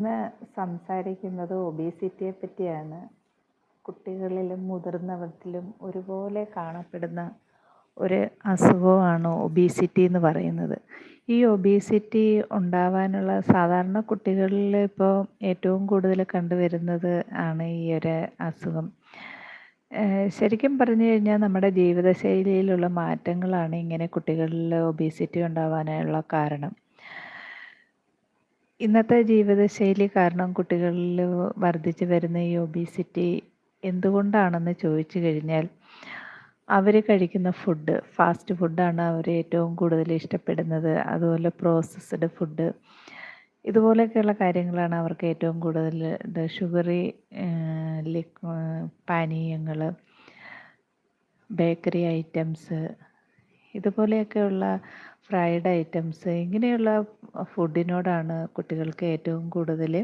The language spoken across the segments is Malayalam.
ഇന്ന് സംസാരിക്കുന്നത് ഒബീസിറ്റിയെ പറ്റിയാണ് കുട്ടികളിലും മുതിർന്നവരിലും ഒരുപോലെ കാണപ്പെടുന്ന ഒരു അസുഖമാണ് ഒബീസിറ്റി എന്ന് പറയുന്നത്. ഈ ഒബീസിറ്റി ഉണ്ടാവാനുള്ള സാധാരണ കുട്ടികളിൽ ഇപ്പോൾ ഏറ്റവും കൂടുതൽ കണ്ടുവരുന്നത് ആണ് ഈ ഒരു അസുഖം. ശരിക്കും പറഞ്ഞു കഴിഞ്ഞാൽ നമ്മുടെ ജീവിതശൈലിയിലുള്ള മാറ്റങ്ങളാണ് ഇങ്ങനെ കുട്ടികളിൽ ഒബീസിറ്റി ഉണ്ടാവാനുള്ള കാരണം. ഇന്നത്തെ ജീവിതശൈലി കാരണം കുട്ടികളിൽ വർദ്ധിച്ചു വരുന്ന ഈ ഒബീസിറ്റി എന്തുകൊണ്ടാണെന്ന് ചോദിച്ചു കഴിഞ്ഞാൽ അവർ കഴിക്കുന്ന ഫുഡ് ഫാസ്റ്റ് ഫുഡാണ് അവർ ഏറ്റവും കൂടുതൽ ഇഷ്ടപ്പെടുന്നത്. അതുപോലെ പ്രോസസ്ഡ് ഫുഡ് ഇതുപോലെയൊക്കെയുള്ള കാര്യങ്ങളാണ് അവർക്ക് ഏറ്റവും കൂടുതൽ ഷുഗറി പാനീയങ്ങൾ ബേക്കറി ഐറ്റംസ് ഇതുപോലെയൊക്കെയുള്ള ഫ്രൈഡ് ഐറ്റംസ് ഇങ്ങനെയുള്ള ഫുഡിനോടാണ് കുട്ടികൾക്ക് ഏറ്റവും കൂടുതൽ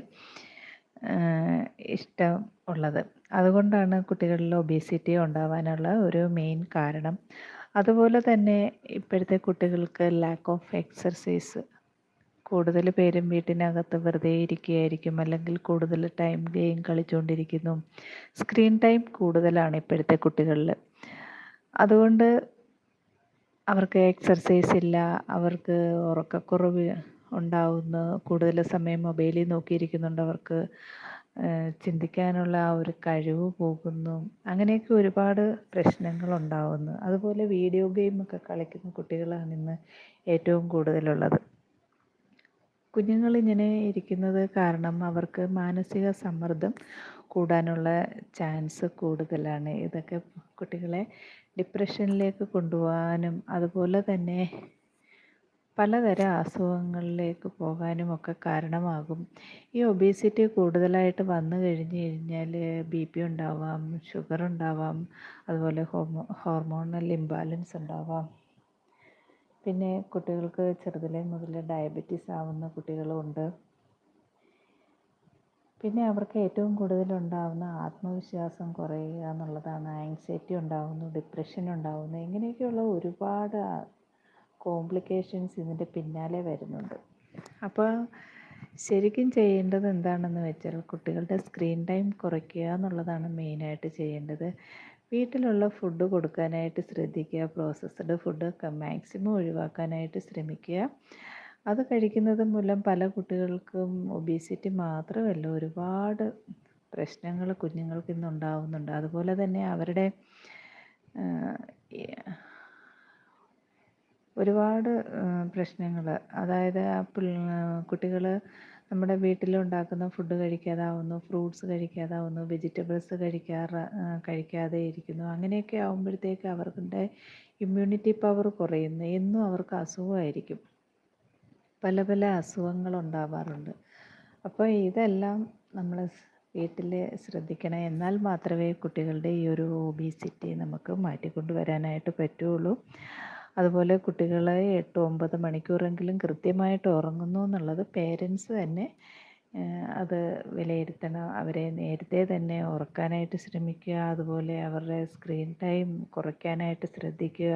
ഇഷ്ടം ഉള്ളത്. അതുകൊണ്ടാണ് കുട്ടികളിൽ ഒബീസിറ്റി ഉണ്ടാവാനുള്ള ഒരു മെയിൻ കാരണം. അതുപോലെ തന്നെ ഇപ്പോഴത്തെ കുട്ടികൾക്ക് ലാക്ക് ഓഫ് എക്സർസൈസ് കൂടുതൽ പേരും വീട്ടിനകത്ത് വെറുതെ ഇരിക്കുകയായിരിക്കും അല്ലെങ്കിൽ കൂടുതൽ ടൈം ഗെയിം കളിച്ചുകൊണ്ടിരിക്കുന്നു സ്ക്രീൻ ടൈം കൂടുതലാണ് ഇപ്പോഴത്തെ കുട്ടികളിൽ. അതുകൊണ്ട് അവർക്ക് എക്സർസൈസ് ഇല്ല അവർക്ക് ഉറക്കക്കുറവ് ഉണ്ടാവുന്നു കൂടുതൽ സമയം മൊബൈലിൽ നോക്കിയിരിക്കുന്നുണ്ട് അവർക്ക് ചിന്തിക്കാനുള്ള ആ ഒരു കഴിവ് പോകുന്നു. അങ്ങനെയൊക്കെ ഒരുപാട് പ്രശ്നങ്ങൾ ഉണ്ടാവുന്നു. അതുപോലെ വീഡിയോ ഗെയിമൊക്കെ കളിക്കുന്ന കുട്ടികളാണ് ഇന്ന് ഏറ്റവും കൂടുതലുള്ളത്. കുഞ്ഞുങ്ങളിങ്ങനെ ഇരിക്കുന്നത് കാരണം അവർക്ക് മാനസിക സമ്മർദ്ദം കൂടാനുള്ള ചാൻസ് കൂടുതലാണ്. ഇതൊക്കെ കുട്ടികളെ ഡിപ്രഷനിലേക്ക് കൊണ്ടുപോകാനും അതുപോലെ തന്നെ പലതരം അസുഖങ്ങളിലേക്ക് പോകാനും ഒക്കെ കാരണമാകും. ഈ ഒബീസിറ്റി കൂടുതലായിട്ട് വന്നു കഴിഞ്ഞ് കഴിഞ്ഞാൽ ബി പി ഉണ്ടാവാം ഷുഗർ ഉണ്ടാവാം അതുപോലെ ഹോമോ ഹോർമോണൽ ഇംബാലൻസ് ഉണ്ടാവാം. പിന്നെ കുട്ടികൾക്ക് ചെറുതിലേ മുതൽ ഡയബറ്റീസ് ആവുന്ന കുട്ടികളുമുണ്ട് പിന്നെ അവർക്ക് ഏറ്റവും കൂടുതൽ ഉണ്ടാകുന്ന ആത്മവിശ്വാസം കുറയുക എന്നുള്ളതാണ് ആങ്സൈറ്റി ഉണ്ടാകുന്നു ഡിപ്രഷൻ ഉണ്ടാകുന്നു ഇങ്ങനെയൊക്കെയുള്ള ഒരുപാട് കോംപ്ലിക്കേഷൻസ് ഇതിന്റെ പിന്നാലെ വരുന്നുണ്ട്. അപ്പോൾ ശരിക്കും ചെയ്യേണ്ടത് എന്താണെന്ന് വെച്ചാൽ കുട്ടികളുടെ സ്ക്രീൻ ടൈം കുറയ്ക്കുക എന്നുള്ളതാണ് മെയിനായിട്ട് ചെയ്യേണ്ടത്. വീട്ടിലുള്ള ഫുഡ് കൊടുക്കാനായിട്ട് ശ്രദ്ധിക്കുക പ്രോസസ്ഡ് ഫുഡ് മാക്സിമം ഒഴിവാക്കാനായിട്ട് ശ്രമിക്കുക. അത് കഴിക്കുന്നത് മൂലം പല കുട്ടികൾക്കും ഒബീസിറ്റി മാത്രമല്ല ഒരുപാട് പ്രശ്നങ്ങൾ കുഞ്ഞുങ്ങൾക്ക് ഇന്ന് ഉണ്ടാവുന്നുണ്ട്. അതുപോലെ തന്നെ അവരുടെ ഒരുപാട് പ്രശ്നങ്ങൾ. അതായത് കുട്ടികൾ നമ്മുടെ വീട്ടിലുണ്ടാക്കുന്ന ഫുഡ് കഴിക്കാതാവുന്നു ഫ്രൂട്ട്സ് കഴിക്കാതാവുന്നു വെജിറ്റബിൾസ് കഴിക്കാറ് കഴിക്കാതെ ഇരിക്കുന്നു. അങ്ങനെയൊക്കെ ആകുമ്പോഴത്തേക്ക് അവരുടെ ഇമ്മ്യൂണിറ്റി പവർ കുറയുന്നു. എന്നും അവർക്ക് അസുഖമായിരിക്കും. പല പല അസുഖങ്ങളുണ്ടാവാറുണ്ട്. അപ്പോൾ ഇതെല്ലാം നമ്മൾ വീട്ടിൽ ശ്രദ്ധിക്കണം. എന്നാൽ മാത്രമേ കുട്ടികളുടെ ഈ ഒരു ഒബീസിറ്റി നമുക്ക് മാറ്റിക്കൊണ്ടുവരാനായിട്ട് പറ്റുള്ളൂ. അതുപോലെ കുട്ടികളെ എട്ട് ഒമ്പത് മണിക്കൂറെങ്കിലും കൃത്യമായിട്ട് ഉറങ്ങുന്നു എന്നുള്ളത് പേരൻസ് തന്നെ അത് വിലയിരുത്തണം. അവരെ നേരത്തെ തന്നെ ഉറക്കാനായിട്ട് ശ്രമിക്കുക. അതുപോലെ അവരുടെ സ്ക്രീൻ ടൈം കുറയ്ക്കാനായിട്ട് ശ്രദ്ധിക്കുക.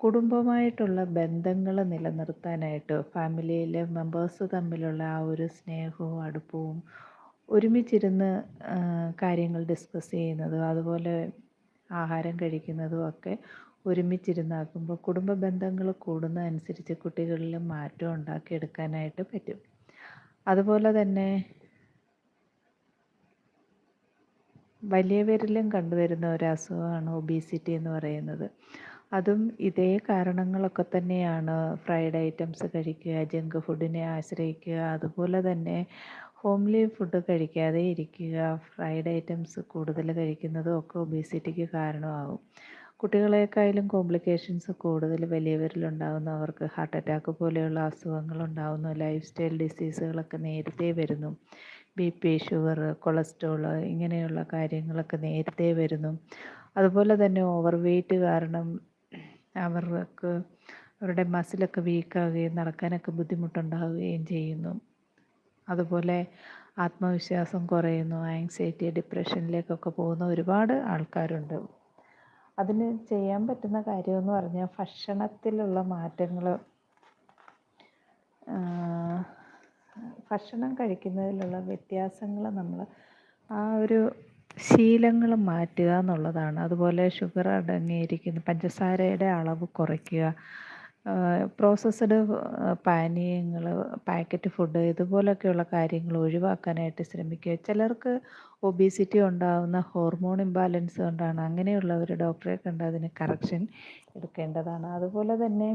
കുടുംബമായിട്ടുള്ള ബന്ധങ്ങൾ നിലനിർത്താനായിട്ട് ഫാമിലിയിലെ മെമ്പേഴ്സ് തമ്മിലുള്ള ആ ഒരു സ്നേഹവും അടുപ്പവും ഒരുമിച്ചിരുന്ന് കാര്യങ്ങൾ ഡിസ്കസ് ചെയ്യുന്നതും അതുപോലെ ആഹാരം കഴിക്കുന്നതും ഒക്കെ ഒരുമിച്ചിരുന്നാക്കുമ്പോൾ കുടുംബ ബന്ധങ്ങൾ കൂടുന്നതനുസരിച്ച് കുട്ടികളിൽ മാറ്റം ഉണ്ടാക്കിയെടുക്കാനായിട്ട് പറ്റും. അതുപോലെ തന്നെ വലിയവരിലും കണ്ടുവരുന്ന ഒരു അസുഖമാണ് ഒബീസിറ്റി എന്ന് പറയുന്നത്. അതും ഇതേ കാരണങ്ങളൊക്കെ തന്നെയാണ്. ഫ്രൈഡ് ഐറ്റംസ് കഴിക്കുക ജങ്ക് ഫുഡിനെ ആശ്രയിക്കുക അതുപോലെ തന്നെ ഹോംലി ഫുഡ് കഴിക്കാതെ ഇരിക്കുക. ഫ്രൈഡ് ഐറ്റംസ് കൂടുതൽ കഴിക്കുന്നതും ഒക്കെ ഒബീസിറ്റിക്ക് കാരണമാകും കുട്ടികളെക്കാളും കോംപ്ലിക്കേഷൻസ് കൂടുതൽ വലിയവരിലുണ്ടാകുന്നു അവർക്ക് ഹാർട്ട് അറ്റാക്ക് പോലെയുള്ള അസുഖങ്ങൾ ഉണ്ടാകുന്നു ലൈഫ് സ്റ്റൈൽ ഡിസീസുകളൊക്കെ നേരത്തെ വരുന്നു. ബി പി ഷുഗർ കൊളസ്ട്രോൾ ഇങ്ങനെയുള്ള കാര്യങ്ങളൊക്കെ നേരത്തെ വരുന്നു. അതുപോലെ തന്നെ ഓവർ വെയിറ്റ് കാരണം അവർക്ക് അവരുടെ മസിലൊക്കെ വീക്കാവുകയും നടക്കാനൊക്കെ ബുദ്ധിമുട്ടുണ്ടാവുകയും ചെയ്യുന്നു. അതുപോലെ ആത്മവിശ്വാസം കുറയുന്നു ആങ്സൈറ്റി ഡിപ്രഷനിലേക്കൊക്കെ പോകുന്ന ഒരുപാട് ആൾക്കാരുണ്ട്. അതിന് ചെയ്യാൻ പറ്റുന്ന കാര്യമെന്ന് പറഞ്ഞാൽ ഭക്ഷണത്തിലുള്ള മാറ്റങ്ങൾ ഭക്ഷണം കഴിക്കുന്നതിലുള്ള വ്യത്യാസങ്ങൾ നമ്മൾ ആ ഒരു ശീലങ്ങൾ മാറ്റുക എന്നുള്ളതാണ്. അതുപോലെ ഷുഗർ അടങ്ങിയിരിക്കുന്ന പഞ്ചസാരയുടെ അളവ് കുറയ്ക്കുക പ്രോസസ്ഡ് പാനീയങ്ങൾ പാക്കറ്റ് ഫുഡ് ഇതുപോലൊക്കെയുള്ള കാര്യങ്ങൾ ഒഴിവാക്കാനായിട്ട് ശ്രമിക്കുക. ചിലർക്ക് ഒബീസിറ്റി ഉണ്ടാകുന്ന ഹോർമോൺ ഇംബാലൻസ് കൊണ്ടാണ് അങ്ങനെയുള്ളവർ ഡോക്ടറെ കണ്ട് അതിന് കറക്ഷൻ എടുക്കേണ്ടതാണ്. അതുപോലെ തന്നെ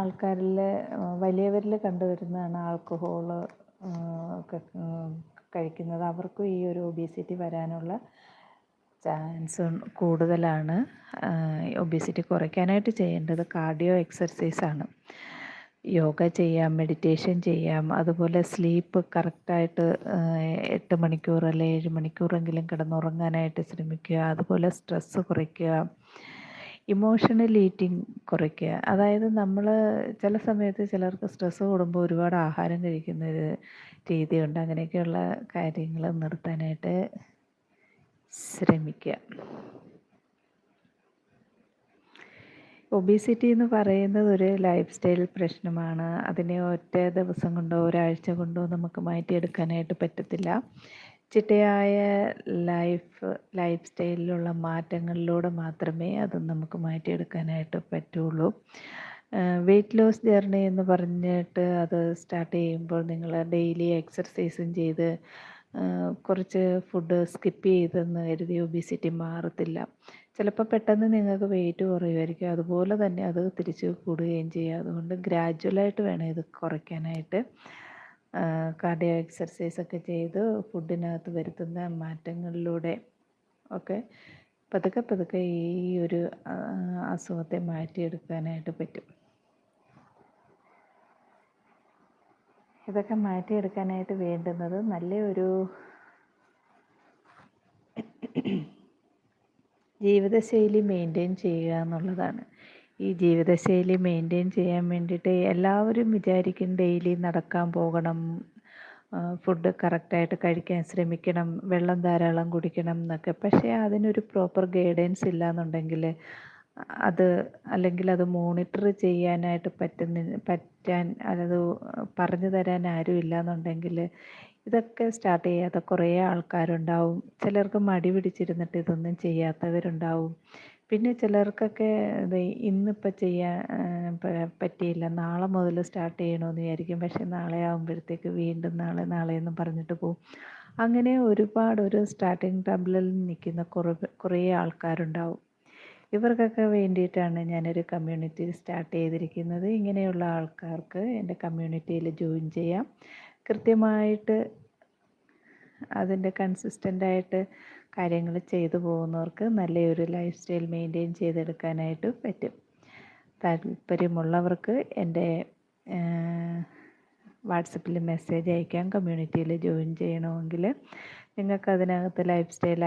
ആൾക്കാരിൽ വലിയവരിൽ കണ്ടുവരുന്നതാണ് ഒക്കെ കഴിക്കുന്നത്. അവർക്കും ഈ ഒരു ഒബീസിറ്റി വരാനുള്ള ചാൻസ് കൂടുതലാണ്. ഒബീസിറ്റി കുറയ്ക്കാനായിട്ട് ചെയ്യേണ്ടത് കാർഡിയോ എക്സർസൈസാണ് യോഗ ചെയ്യാം മെഡിറ്റേഷൻ ചെയ്യാം അതുപോലെ സ്ലീപ്പ് കറക്റ്റായിട്ട് എട്ട് മണിക്കൂർ അല്ലെ ഏഴ് മണിക്കൂറെങ്കിലും കിടന്നുറങ്ങാനായിട്ട് ശ്രമിക്കുക അതുപോലെ സ്ട്രെസ്സ് കുറയ്ക്കുക ഇമോഷണൽ ഈറ്റിംഗ് കുറയ്ക്കുക. അതായത് നമ്മൾ ചില സമയത്ത് ചിലർക്ക് സ്ട്രെസ്സ് കൂടുമ്പോൾ ഒരുപാട് ആഹാരം കഴിക്കുന്ന ഒരു രീതിയുണ്ട്. അങ്ങനെയൊക്കെയുള്ള കാര്യങ്ങൾ നിർത്താനായിട്ട് ശ്രമിക്കുക. ഒബീസിറ്റി എന്ന് പറയുന്നത് ഒരു ലൈഫ് സ്റ്റൈൽ പ്രശ്നമാണ്. അതിനെ ഒറ്റ ദിവസം കൊണ്ടോ ഒരാഴ്ച കൊണ്ടോ നമുക്ക് മാറ്റിയെടുക്കാനായിട്ട് പറ്റത്തില്ല. ചിട്ടയായ ലൈഫ് ലൈഫ് സ്റ്റൈലിലുള്ള മാറ്റങ്ങളിലൂടെ മാത്രമേ അത് നമുക്ക് മാറ്റിയെടുക്കാനായിട്ട് പറ്റുള്ളൂ. വെയിറ്റ് ലോസ് ജേർണി എന്ന് പറഞ്ഞിട്ട് അത് സ്റ്റാർട്ട് ചെയ്യുമ്പോൾ നിങ്ങൾ ഡെയിലി എക്സർസൈസും ചെയ്ത് കുറച്ച് ഫുഡ് സ്കിപ്പ് ചെയ്തെന്ന് കരുതി ഒബിസിറ്റി മാറത്തില്ല. ചിലപ്പോൾ പെട്ടെന്ന് നിങ്ങൾക്ക് വെയിറ്റ് കുറയുമായിരിക്കും. അതുപോലെ തന്നെ അത് തിരിച്ച് കൂടുകയും ചെയ്യും. അതുകൊണ്ട് ഗ്രാജ്വലായിട്ട് വേണം ഇത് കുറയ്ക്കാനായിട്ട്. കാർഡിയോ എക്സർസൈസ് ഒക്കെ ചെയ്ത് ഫുഡിനകത്ത് വരുത്തുന്ന മാറ്റങ്ങളിലൂടെ ഒക്കെ പതുക്കെ പതുക്കെ ഈ ഒരു അസുഖത്തെ മാറ്റിയെടുക്കാനായിട്ട് പറ്റും. ഇതൊക്കെ മാറ്റിയെടുക്കാനായിട്ട് വേണ്ടുന്നത് നല്ലൊരു ജീവിതശൈലി മെയിന്റെയിൻ ചെയ്യുക എന്നുള്ളതാണ്. ഈ ജീവിതശൈലി മെയിന്റെയിൻ ചെയ്യാൻ വേണ്ടിയിട്ട് എല്ലാവരും വിചാരിക്കും ഡെയിലി നടക്കാൻ പോകണം ഫുഡ് കറക്റ്റായിട്ട് കഴിക്കാൻ ശ്രമിക്കണം വെള്ളം ധാരാളം കുടിക്കണം എന്നൊക്കെ. പക്ഷേ അതിനൊരു പ്രോപ്പർ ഗൈഡൻസ് ഇല്ല എന്നുണ്ടെങ്കിൽ അത് അല്ലെങ്കിൽ അത് മോണിറ്റർ ചെയ്യാനായിട്ട് പറ്റുന്ന പറ്റാൻ അത് പറഞ്ഞു തരാൻ ആരും ഇല്ല എന്നുണ്ടെങ്കിൽ ഇതൊക്കെ സ്റ്റാർട്ട് ചെയ്യാത്ത കുറേ ആൾക്കാരുണ്ടാവും. ചിലർക്ക് മടി പിടിച്ചിരുന്നിട്ട് ഇതൊന്നും ചെയ്യാത്തവരുണ്ടാവും. പിന്നെ ചിലർക്കൊക്കെ ഇത് ഇന്നിപ്പോൾ ചെയ്യാൻ പറ്റിയില്ല. നാളെ മുതൽ സ്റ്റാർട്ട് ചെയ്യണമെന്ന് വിചാരിക്കും. പക്ഷേ നാളെ ആകുമ്പോഴത്തേക്ക് വീണ്ടും നാളെ നാളെ എന്ന് പറഞ്ഞിട്ട് പോവും. അങ്ങനെ ഒരുപാട് ഒരു സ്റ്റാർട്ടിങ് ടബിളിൽ നിൽക്കുന്ന കുറേ കുറേ ആൾക്കാരുണ്ടാവും. ഇവർക്കൊക്കെ വേണ്ടിയിട്ടാണ് ഞാനൊരു കമ്മ്യൂണിറ്റി സ്റ്റാർട്ട് ചെയ്തിരിക്കുന്നത്. ഇങ്ങനെയുള്ള ആൾക്കാർക്ക് എന്റെ കമ്മ്യൂണിറ്റിയിൽ ജോയിൻ ചെയ്യാം. കൃത്യമായിട്ട് അതിന്റെ കൺസിസ്റ്റന്റായിട്ട് കാര്യങ്ങൾ ചെയ്തു പോകുന്നവർക്ക് നല്ലൊരു ലൈഫ് സ്റ്റൈൽ മെയിന്റെയിൻ ചെയ്തെടുക്കാനായിട്ട് പറ്റും. താല്പര്യമുള്ളവർക്ക് എന്റെ വാട്സപ്പിൽ മെസ്സേജ് അയക്കാം കമ്മ്യൂണിറ്റിയിൽ ജോയിൻ ചെയ്യണമെങ്കിൽ നിങ്ങൾക്ക് അതിനകത്ത് lifestyle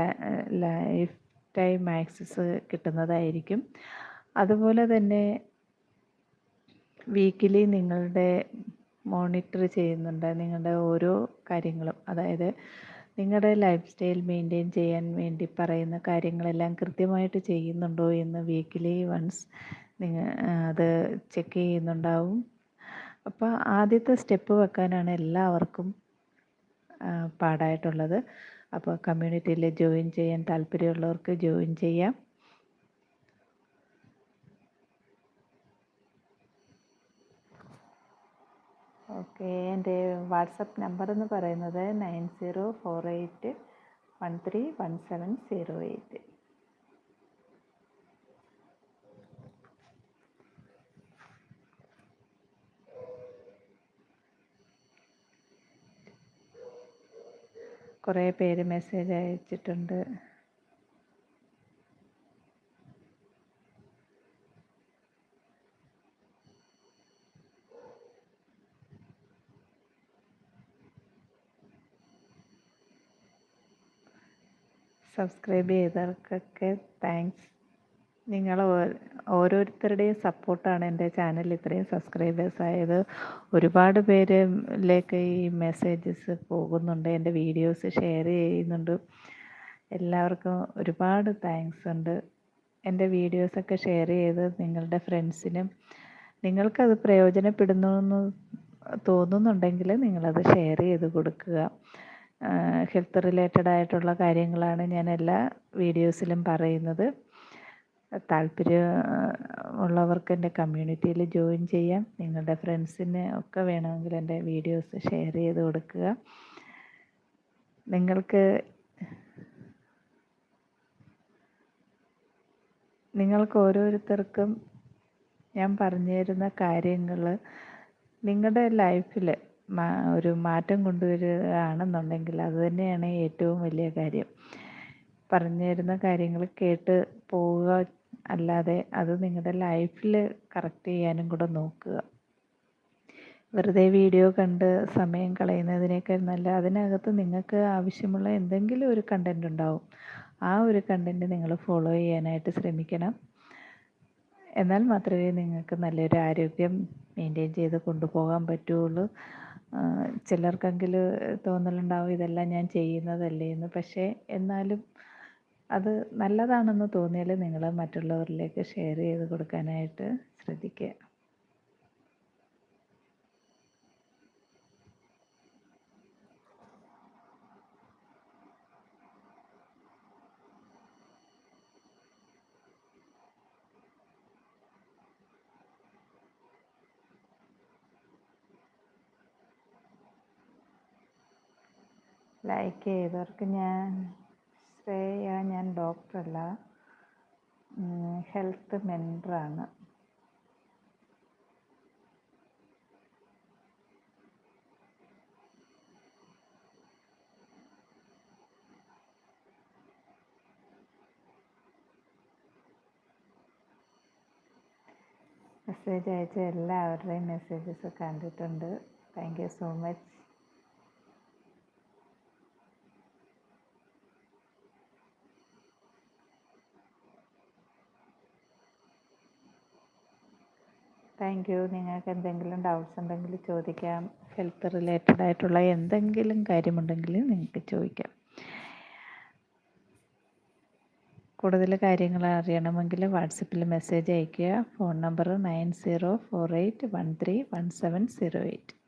lifetime access കിട്ടുന്നതായിരിക്കും. അതുപോലെ തന്നെ വീക്കിലി നിങ്ങളുടെ മോണിറ്റർ ചെയ്യുന്നുണ്ട് നിങ്ങളുടെ ഓരോ കാര്യങ്ങളും. അതായത് നിങ്ങളുടെ ലൈഫ് സ്റ്റൈൽ മെയിന്റെയിൻ ചെയ്യാൻ വേണ്ടി പറയുന്ന കാര്യങ്ങളെല്ലാം കൃത്യമായിട്ട് ചെയ്യുന്നുണ്ടോ എന്ന് വീക്കിലി വൺസ് നിങ്ങൾ അത് ചെക്ക് ചെയ്യുന്നുണ്ടാവും. അപ്പോൾ ആദ്യത്തെ സ്റ്റെപ്പ് വെക്കാനാണ് എല്ലാവർക്കും പാടായിട്ടുള്ളത്. അപ്പോൾ കമ്മ്യൂണിറ്റിയിൽ ജോയിൻ ചെയ്യാൻ താല്പര്യമുള്ളവർക്ക് ജോയിൻ ചെയ്യാം. ഓക്കെ എന്റെ വാട്സപ്പ് നമ്പർ എന്ന് പറയുന്നത് nine zero four eight one three one seven zero eight. കുറേ പേര് മെസ്സേജ് അയച്ചിട്ടുണ്ട്. സബ്സ്ക്രൈബ് ചെയ്തവർക്കൊക്കെ താങ്ക്സ് നിങ്ങൾ ഓരോരുത്തരുടെയും സപ്പോർട്ടാണ് എന്റെ ചാനൽ ഇത്രയും സബ്സ്ക്രൈബേഴ്സ് ആയത്. ഒരുപാട് പേരിലേക്ക് ഈ മെസ്സേജസ് പോകുന്നുണ്ട് എന്റെ വീഡിയോസ് ഷെയർ ചെയ്യുന്നുണ്ട്. എല്ലാവർക്കും ഒരുപാട് താങ്ക്സ് ഉണ്ട്. എന്റെ വീഡിയോസൊക്കെ ഷെയർ ചെയ്ത് നിങ്ങളുടെ ഫ്രണ്ട്സിനും നിങ്ങൾക്കത് പ്രയോജനപ്പെടുന്നു എന്ന് തോന്നുന്നുണ്ടെങ്കിൽ നിങ്ങളത് ഷെയർ ചെയ്ത് കൊടുക്കുക. ഹെൽത്ത് റിലേറ്റഡ് ആയിട്ടുള്ള കാര്യങ്ങളാണ് ഞാൻ എല്ലാ വീഡിയോസിലും പറയുന്നത്. താല്പര്യം ഉള്ളവർക്ക് എന്റെ കമ്മ്യൂണിറ്റിയിൽ ജോയിൻ ചെയ്യാം. നിങ്ങളുടെ ഫ്രണ്ട്സിന് ഒക്കെ വേണമെങ്കിൽ എന്റെ വീഡിയോസ് ഷെയർ ചെയ്ത് കൊടുക്കുക. നിങ്ങൾക്ക് നിങ്ങൾക്ക് ഓരോരുത്തർക്കും ഞാൻ പറഞ്ഞു തരുന്ന കാര്യങ്ങൾ നിങ്ങളുടെ ലൈഫിൽ ഒരു മാറ്റം കൊണ്ടുവരികയാണെന്നുണ്ടെങ്കിൽ അത് തന്നെയാണ് ഏറ്റവും വലിയ കാര്യം. പറഞ്ഞു തരുന്ന കാര്യങ്ങൾ കേട്ട് പോവുക അല്ലാതെ അത് നിങ്ങളുടെ ലൈഫിൽ കറക്റ്റ് ചെയ്യാനും കൂടെ നോക്കുക. വെറുതെ വീഡിയോ കണ്ട് സമയം കളയുന്നതിനേക്കാൾ നല്ല അതിനകത്ത് നിങ്ങൾക്ക് ആവശ്യമുള്ള എന്തെങ്കിലും ഒരു കണ്ടന്റ് ഉണ്ടാവും. ആ ഒരു കണ്ടന്റ് നിങ്ങൾ ഫോളോ ചെയ്യാനായിട്ട് ശ്രമിക്കണം. എന്നാൽ മാത്രമേ നിങ്ങൾക്ക് നല്ലൊരു ആരോഗ്യം മെയിന്റെയിൻ ചെയ്ത് കൊണ്ടുപോകാൻ പറ്റുള്ളൂ ചിലർക്കെങ്കിലും തോന്നലുണ്ടാവും ഇതെല്ലാം ഞാൻ ചെയ്യുന്നതല്ലേ എന്ന്. പക്ഷേ എന്നാലും അത് നല്ലതാണെന്ന് തോന്നിയാൽ നിങ്ങൾ മറ്റുള്ളവരിലേക്ക് ഷെയർ ചെയ്ത് കൊടുക്കാനായിട്ട് ശ്രദ്ധിക്കുക. ലൈക്ക് ചെയ്തവർക്ക് ഞാൻ ശ്രേയ ഞാൻ ഡോക്ടറല്ല. ഹെൽത്ത് മെന്ററാണ്. മെസ്സേജ് അയച്ച എല്ലാവരുടെയും മെസ്സേജസ് കണ്ടിട്ടുണ്ട്. Thank you so much thank you. നിങ്ങൾക്ക് എന്തെങ്കിലും ഡൗട്ട്സ് ഉണ്ടെങ്കിൽ ചോദിക്കാം. ഹെൽത്ത് റിലേറ്റഡ് ആയിട്ടുള്ള എന്തെങ്കിലും കാര്യമുണ്ടെങ്കിൽ നിങ്ങൾക്ക് ചോദിക്കാം. കൂടുതൽ കാര്യങ്ങൾ അറിയണമെങ്കിൽ വാട്സപ്പിൽ മെസ്സേജ് അയയ്ക്കുക. Phone number nine zero four eight one three one seven zero eight.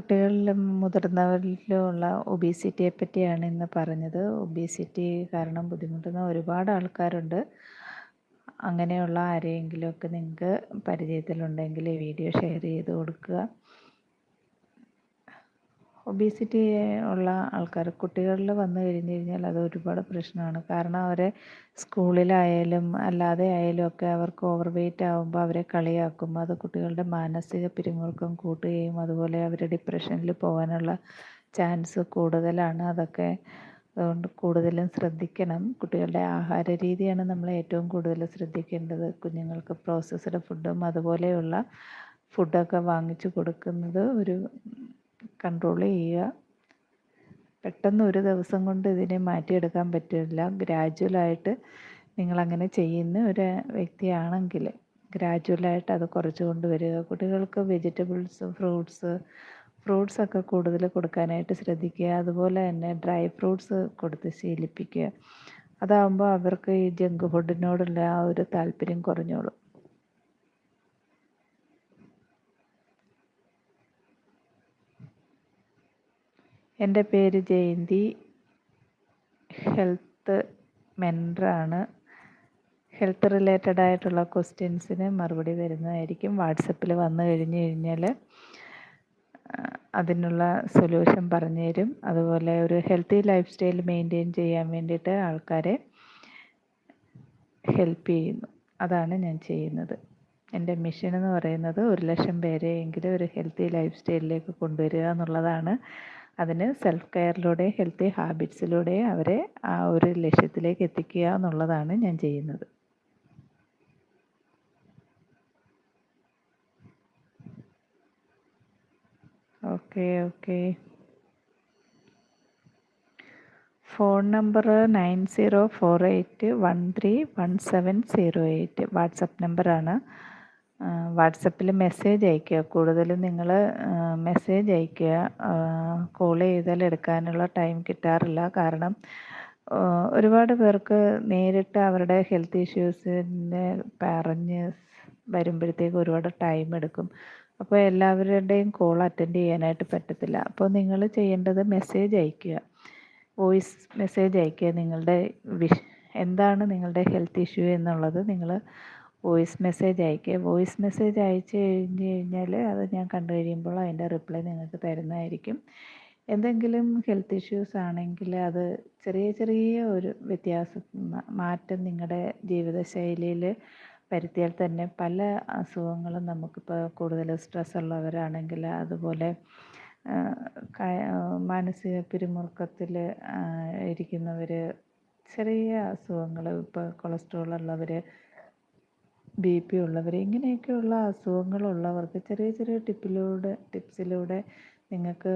കുട്ടികളിലും മുതിർന്നവരിലും ഉള്ള ഒബീസിറ്റിയെ പറ്റിയാണ് ഇന്ന് പറഞ്ഞത്. ഒബീസിറ്റി കാരണം ബുദ്ധിമുട്ടുന്ന ഒരുപാട് ആൾക്കാരുണ്ട്. അങ്ങനെയുള്ള ആരെയെങ്കിലുമൊക്കെ നിങ്ങൾക്ക് പരിചയത്തിലുണ്ടെങ്കിൽ ഈ വീഡിയോ ഷെയർ ചെയ്ത് കൊടുക്കുക. ഒബീസിറ്റി ഉള്ള ആൾക്കാർ കുട്ടികളിൽ വന്നു കഴിഞ്ഞ് കഴിഞ്ഞാൽ അത് ഒരുപാട് പ്രശ്നമാണ്. കാരണം അവരെ സ്കൂളിലായാലും അല്ലാതെ ആയാലും ഒക്കെ അവർക്ക് ഓവർ വെയിറ്റ് ആകുമ്പോൾ അവരെ കളിയാക്കും. അത് കുട്ടികളുടെ മാനസിക പിരിമുറുക്കം കൂട്ടുകയും അതുപോലെ അവർ ഡിപ്രഷനിൽ പോകാനുള്ള ചാൻസ് കൂടുതലാണ്. അതൊക്കെ അതുകൊണ്ട് കൂടുതലും ശ്രദ്ധിക്കണം. കുട്ടികളുടെ ആഹാര രീതിയാണ് നമ്മൾ ഏറ്റവും കൂടുതൽ ശ്രദ്ധിക്കേണ്ടത്. കുഞ്ഞുങ്ങൾക്ക് പ്രോസസ്ഡ് ഫുഡും അതുപോലെയുള്ള ഫുഡൊക്കെ വാങ്ങിച്ചു കൊടുക്കുന്നത് ഒരു കൺട്രോൾ ചെയ്യുക. പെട്ടെന്ന് ഒരു ദിവസം കൊണ്ട് ഇതിനെ മാറ്റിയെടുക്കാൻ പറ്റില്ല. ഗ്രാജുവലായിട്ട് നിങ്ങളങ്ങനെ ചെയ്യുന്ന ഒരു വ്യക്തിയാണെങ്കിൽ ഗ്രാജുവലായിട്ട് അത് കുറച്ച് കൊണ്ടുവരിക കുട്ടികൾക്ക് വെജിറ്റബിൾസ് ഫ്രൂട്ട്സ് ഫ്രൂട്ട്സ് ഒക്കെ കൂടുതൽ കൊടുക്കാനായിട്ട് ശ്രദ്ധിക്കുക. അതുപോലെ തന്നെ ഡ്രൈ ഫ്രൂട്ട്സ് കൊടുത്ത് ശീലിപ്പിക്കുക. അതാകുമ്പോൾ അവർക്ക് ഈ ജങ്ക് ഫുഡിനോടുള്ള ആ ഒരു താല്പര്യം കുറഞ്ഞോളും. എന്റെ പേര് ജയന്തി. ഹെൽത്ത് മെന്ററാണ് ഹെൽത്ത് റിലേറ്റഡ് ആയിട്ടുള്ള ക്വസ്റ്റ്യൻസിന് മറുപടി വരുന്നതായിരിക്കും വാട്സപ്പിൽ വന്നു കഴിഞ്ഞു കഴിഞ്ഞാൽ അതിനുള്ള സൊല്യൂഷൻ പറഞ്ഞു തരും. അതുപോലെ ഒരു ഹെൽത്തി ലൈഫ് സ്റ്റൈൽ മെയിന്റെയിൻ ചെയ്യാൻ വേണ്ടിയിട്ട് ആൾക്കാരെ ഹെൽപ്പ് ചെയ്യുന്നു. അതാണ് ഞാൻ ചെയ്യുന്നത്. എന്റെ മിഷൻ എന്ന് പറയുന്നത് ഒരു ലക്ഷം പേരെയെങ്കിലും ഒരു ഹെൽത്തി ലൈഫ് സ്റ്റൈലിലേക്ക് കൊണ്ടുവരിക എന്നുള്ളതാണ്. അതിന് സെൽഫ് കെയറിലൂടെ ഹെൽത്തി ഹാബിറ്റ്സിലൂടെ അവരെ ആ ഒരു ലക്ഷ്യത്തിലേക്ക് എത്തിക്കുക എന്നുള്ളതാണ് ഞാൻ ചെയ്യുന്നത്. Okay okay phone number nine zero four eight one three one seven zero eight WhatsApp നമ്പറാണ് വാട്സപ്പിൽ മെസ്സേജ് അയക്കുക കൂടുതലും നിങ്ങൾ മെസ്സേജ് അയക്കുക കോൾ ചെയ്താൽ എടുക്കാനുള്ള ടൈം കിട്ടാറില്ല. കാരണം ഒരുപാട് പേർക്ക് നേരിട്ട് അവരുടെ ഹെൽത്ത് ഇഷ്യൂസിനെ പറഞ്ഞ് വരുമ്പോഴത്തേക്ക് ഒരുപാട് ടൈം എടുക്കും. അപ്പോൾ എല്ലാവരുടെയും കോൾ അറ്റൻഡ് ചെയ്യാനായിട്ട് പറ്റത്തില്ല. അപ്പോൾ നിങ്ങൾ ചെയ്യേണ്ടത് മെസ്സേജ് അയക്കുക വോയിസ് മെസ്സേജ് അയക്കുക നിങ്ങളുടെ വിഷ് എന്താണ് നിങ്ങളുടെ ഹെൽത്ത് ഇഷ്യൂ എന്നുള്ളത് നിങ്ങൾ വോയിസ് മെസ്സേജ് അയക്കുക വോയിസ് മെസ്സേജ് അയച്ചു കഴിഞ്ഞ് കഴിഞ്ഞാൽ അത് ഞാൻ കണ്ടു കഴിയുമ്പോൾ അതിന്റെ റിപ്ലൈ നിങ്ങൾക്ക് തരുന്നതായിരിക്കും. എന്തെങ്കിലും ഹെൽത്ത് ഇഷ്യൂസ് ആണെങ്കിൽ അത് ചെറിയ ചെറിയ ഒരു വ്യത്യാസം മാറ്റം നിങ്ങളുടെ ജീവിതശൈലിയിൽ വരുത്തിയാൽ തന്നെ പല അസുഖങ്ങളും നമുക്കിപ്പോൾ കൂടുതൽ സ്ട്രെസ് ഉള്ളവരാണെങ്കിൽ അതുപോലെ മാനസിക പിരിമുറുക്കത്തിൽ ഇരിക്കുന്നവർ ചെറിയ അസുഖങ്ങൾ ഇപ്പോൾ കൊളസ്ട്രോൾ ഉള്ളവർ ബി പി ഉള്ളവർ ഇങ്ങനെയൊക്കെയുള്ള അസുഖങ്ങളുള്ളവർക്ക് ചെറിയ ചെറിയ ടിപ്പിലൂടെ ടിപ്സിലൂടെ നിങ്ങൾക്ക്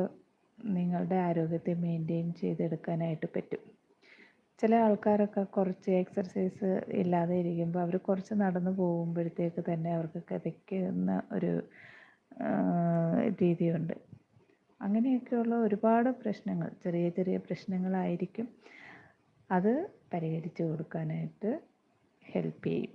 നിങ്ങളുടെ ആരോഗ്യത്തെ മെയിന്റെയിൻ ചെയ്തെടുക്കാനായിട്ട് പറ്റും. ചില ആൾക്കാരൊക്കെ കുറച്ച് എക്സർസൈസ് ഇല്ലാതെ ഇരിക്കുമ്പോൾ അവർ കുറച്ച് നടന്നു പോകുമ്പോഴത്തേക്ക് തന്നെ അവർക്ക് കിതയ്ക്കുന്ന ഒരു രീതിയുണ്ട്. അങ്ങനെയൊക്കെയുള്ള ഒരുപാട് പ്രശ്നങ്ങൾ ചെറിയ ചെറിയ പ്രശ്നങ്ങളായിരിക്കും അത് പരിഹരിച്ചു കൊടുക്കാനായിട്ട് ഹെൽപ്പ് ചെയ്യും.